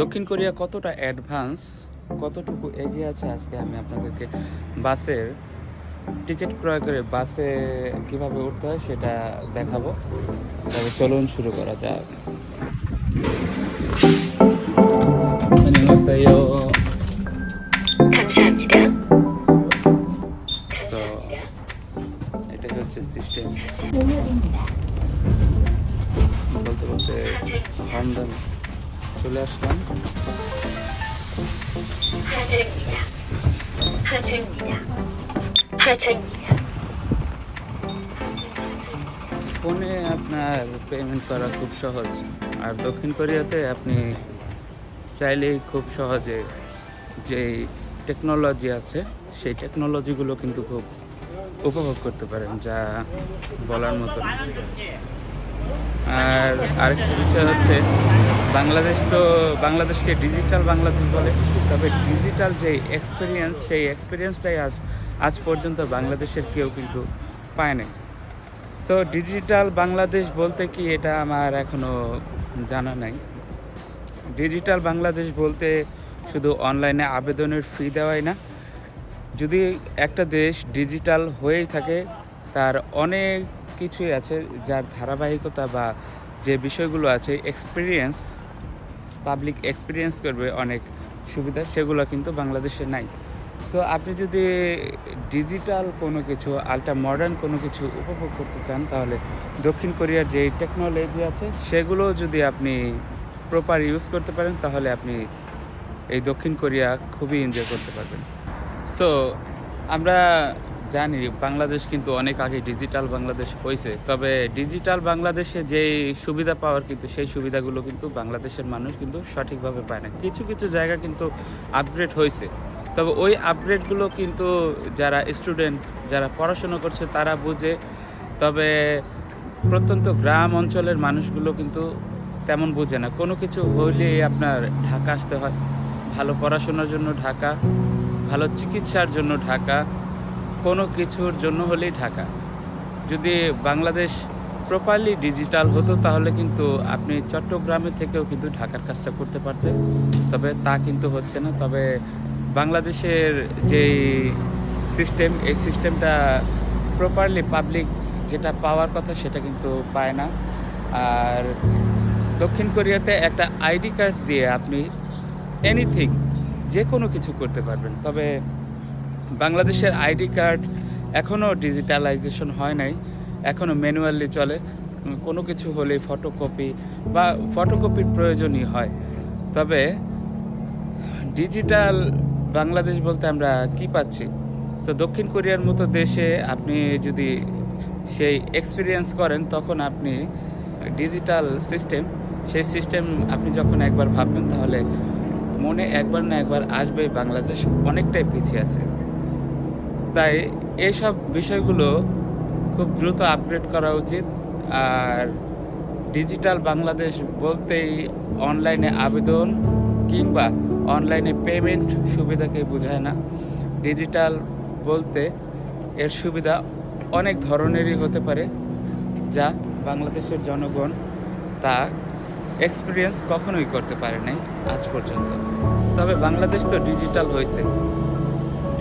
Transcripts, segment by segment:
দক্ষিণ কোরিয়া কতটা অ্যাডভান্স, কতটুকু এগিয়ে আছে আজকে আমি আপনাদেরকে বাসের টিকিট ক্রয় করে বাসে কীভাবে উঠতে হয় সেটা দেখাবো। তবে চলুন শুরু করা যাক। এটা হচ্ছে সিস্টেম বলতে বলতে চলে আসলাম। ফোনে আপনার পেমেন্ট করা খুব সহজ। আর দক্ষিণ কোরিয়াতে আপনি চাইলেই খুব সহজে যে টেকনোলজি আছে, সেই টেকনোলজিগুলো কিন্তু খুব উপভোগ করতে পারেন, যা বলার মতো আর আরেকটা বিষয় হচ্ছে, বাংলাদেশ তো, বাংলাদেশকে ডিজিটাল বাংলাদেশ বলে, তবে ডিজিটাল যে এক্সপিরিয়েন্স সেই এক্সপিরিয়েন্সটাই আজ আজ পর্যন্ত বাংলাদেশের কেউ কিন্তু পায় নাই। সো ডিজিটাল বাংলাদেশ বলতে কি এটা আমার এখনও জানা নাই। ডিজিটাল বাংলাদেশ বলতে শুধু অনলাইনে আবেদনের ফি দেওয়াই না। যদি একটা দেশ ডিজিটাল হয়েই থাকে, তার অনেক কিছুই আছে যার ধারাবাহিকতা বা যে বিষয়গুলো আছে এক্সপিরিয়েন্স পাবলিক এক্সপিরিয়েন্স করবে অনেক সুবিধা, সেগুলো কিন্তু বাংলাদেশে নাই। সো আপনি যদি ডিজিটাল কোনো কিছু আলট্রা মডার্ন কোনো কিছু উপভোগ করতে চান, তাহলে দক্ষিণ কোরিয়ার যে টেকনোলজি আছে, সেগুলো যদি আপনি প্রপার ইউজ করতে পারেন, তাহলে আপনি এই দক্ষিণ কোরিয়া খুবই এনজয় করতে পারবেন। সো আমরা জানি, বাংলাদেশ কিন্তু অনেক আগে ডিজিটাল বাংলাদেশ হয়েছে তবে ডিজিটাল বাংলাদেশে যেই সুবিধা পাওয়ার কিন্তু, সেই সুবিধাগুলো কিন্তু বাংলাদেশের মানুষ কিন্তু সঠিকভাবে পায় না। কিছু কিছু জায়গা কিন্তু আপগ্রেড হয়েছে তবে ওই আপগ্রেডগুলো কিন্তু যারা স্টুডেন্ট যারা পড়াশোনা করছে, তারা বুঝে। তবে প্রত্যন্ত গ্রাম অঞ্চলের মানুষগুলো কিন্তু তেমন বোঝে না। কোনো কিছু হইলেই আপনার ঢাকা আসতে হয়। ভালো পড়াশোনার জন্য ঢাকা, ভালো চিকিৎসার জন্য ঢাকা। কোনো কিছুর জন্য হলেই ঢাকা। যদি বাংলাদেশ প্রপারলি ডিজিটাল হতো, তাহলে কিন্তু আপনি চট্টগ্রামে থেকেও কিন্তু ঢাকার কাজটা করতে পারতেন। তবে তা কিন্তু হচ্ছে না। তবে বাংলাদেশের যেই সিস্টেম এই সিস্টেমটা প্রপারলি পাবলিক যেটা পাওয়ার কথা, সেটা কিন্তু পায় না। আর দক্ষিণ কোরিয়াতে একটা আইডি কার্ড দিয়ে আপনি এনিথিং যে কোনো কিছু করতে পারবেন। তবে বাংলাদেশের আইডি কার্ড এখনও ডিজিটালাইজেশন হয় নাই, এখনও ম্যানুয়ালি চলে। কোনো কিছু হলে ফটোকপি বা ফটোকপির প্রয়োজনই হয়। তবে ডিজিটাল বাংলাদেশ বলতে আমরা কি পাচ্ছি? তো দক্ষিণ কোরিয়ার মতো দেশে আপনি যদি সেই এক্সপিরিয়েন্স করেন, তখন আপনি ডিজিটাল সিস্টেম সেই সিস্টেম আপনি যখন একবার ভাববেন, তাহলে মনে একবার না একবার আসবে বাংলাদেশ অনেকটাই পিছিয়ে আছে। তাই এইসব বিষয়গুলো খুব দ্রুত আপগ্রেড করা উচিত। আর ডিজিটাল বাংলাদেশ বলতেই অনলাইনে আবেদন কিংবা অনলাইনে পেমেন্ট সুবিধাকে বোঝায় না। ডিজিটাল বলতে এর সুবিধা অনেক ধরনেরই হতে পারে, যা বাংলাদেশের জনগণ তা এক্সপিরিয়েন্স কখনোই করতে পারে নাই আজ পর্যন্ত। তবে বাংলাদেশ তো ডিজিটাল হয়েছে।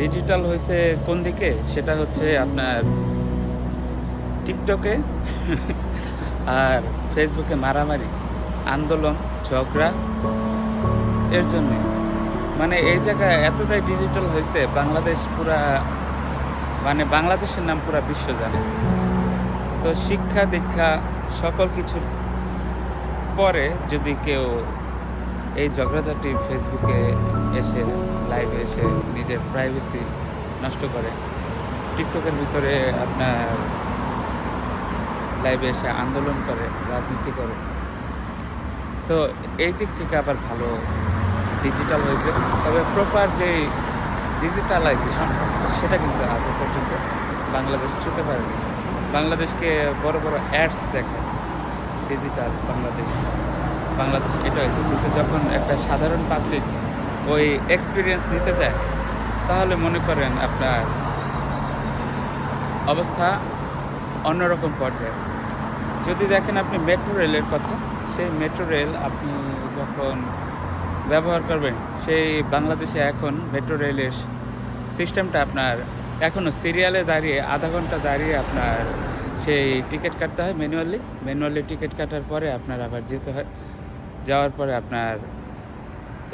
ডিজিটাল হয়েছে কোন দিকে? সেটা হচ্ছে আপনার টিকটকে আর ফেসবুকে মারামারি, আন্দোলন, ঝগড়া, এর জন্যে। মানে এই জায়গায় এতটাই ডিজিটাল হয়েছে, বাংলাদেশ পুরা মানে বাংলাদেশের নাম পুরা বিশ্ব জানে। তো শিক্ষা, দীক্ষা, সকল কিছুর পরে যদি কেউ এই ঝগড়াঝাটি ফেসবুকে এসে লাইভে এসে নিজের প্রাইভেসি নষ্ট করে। টিকটকের ভিতরে আপনার লাইভে এসে আন্দোলন করে, রাজনীতি করে। তো এই দিক থেকে আবার ভালো ডিজিটাল হয়েছে। তবে প্রপার যে ডিজিটালাইজেশন সেটা কিন্তু আজ পর্যন্ত বাংলাদেশ ছুটে পারেনি। বাংলাদেশকে বড় বড় অ্যাডস দেখায় ডিজিটাল বাংলাদেশ। বাংলাদেশ এটা হয়েছে। কিন্তু যখন একটা সাধারণ পাবলিক ওই এক্সপিরিয়েন্স নিতে যায় তাহলে মনে করেন আপনার অবস্থা অন্যরকম পর্যায়ে। যদি দেখেন আপনি মেট্রো রেলের কথা, সেই মেট্রো রেল আপনি যখন ব্যবহার করবেন, সেই বাংলাদেশে এখন মেট্রো রেলের সিস্টেমটা আপনার এখনও সিরিয়ালে দাঁড়িয়ে, আধা ঘণ্টা দাঁড়িয়ে আপনার সেই টিকিট কাটতে হয় ম্যানুয়ালি ম্যানুয়ালি টিকিট কাটার পরে আপনার আবার যেতে হয়। যাওয়ার পরে আপনার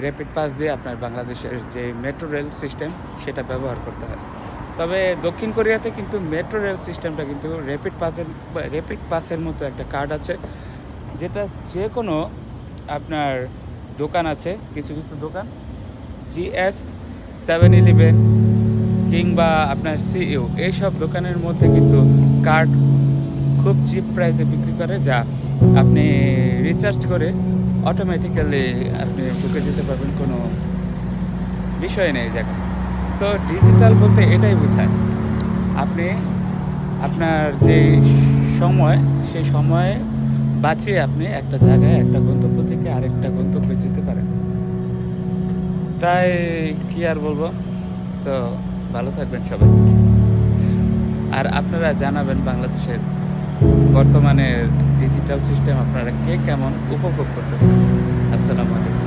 র্যাপিড পাস দিয়ে আপনার বাংলাদেশের যে মেট্রো রেল সিস্টেম সেটা ব্যবহার করতে হয়। তবে দক্ষিণ কোরিয়াতে কিন্তু মেট্রো রেল সিস্টেমটা কিন্তু র্যাপিড পাসের র্যাপিড পাসের মতো একটা কার্ড আছে, যেটা যে কোনো আপনার দোকান আছে, কিছু কিছু দোকান জিএস সেভেন ইলেভেন কিংবা আপনার সিইউ এইসব দোকানের মধ্যে কিন্তু কার্ড খুব চিপ প্রাইসে বিক্রি করে, যা আপনি রিচার্জ করে অটোমেটিক্যালি আপনি ঢুকে যেতে পারবেন, কোনো বিষয় নেই জায়গা সো ডিজিটাল বলতে এটাই বোঝায়। আপনি আপনার যে সময়, সেই সময়ে বাঁচিয়ে আপনি একটা জায়গায় একটা গন্তব্য থেকে আরেকটা গন্তব্যে যেতে পারেন। তাই কি আর বলব? তো ভালো থাকবেন সবাই। আর আপনারা জানাবেন বাংলাদেশের বর্তমানের ডিজিটাল সিস্টেম আপনারা কে কেমন উপভোগ করতেছেন? আসসালামু আলাইকুম।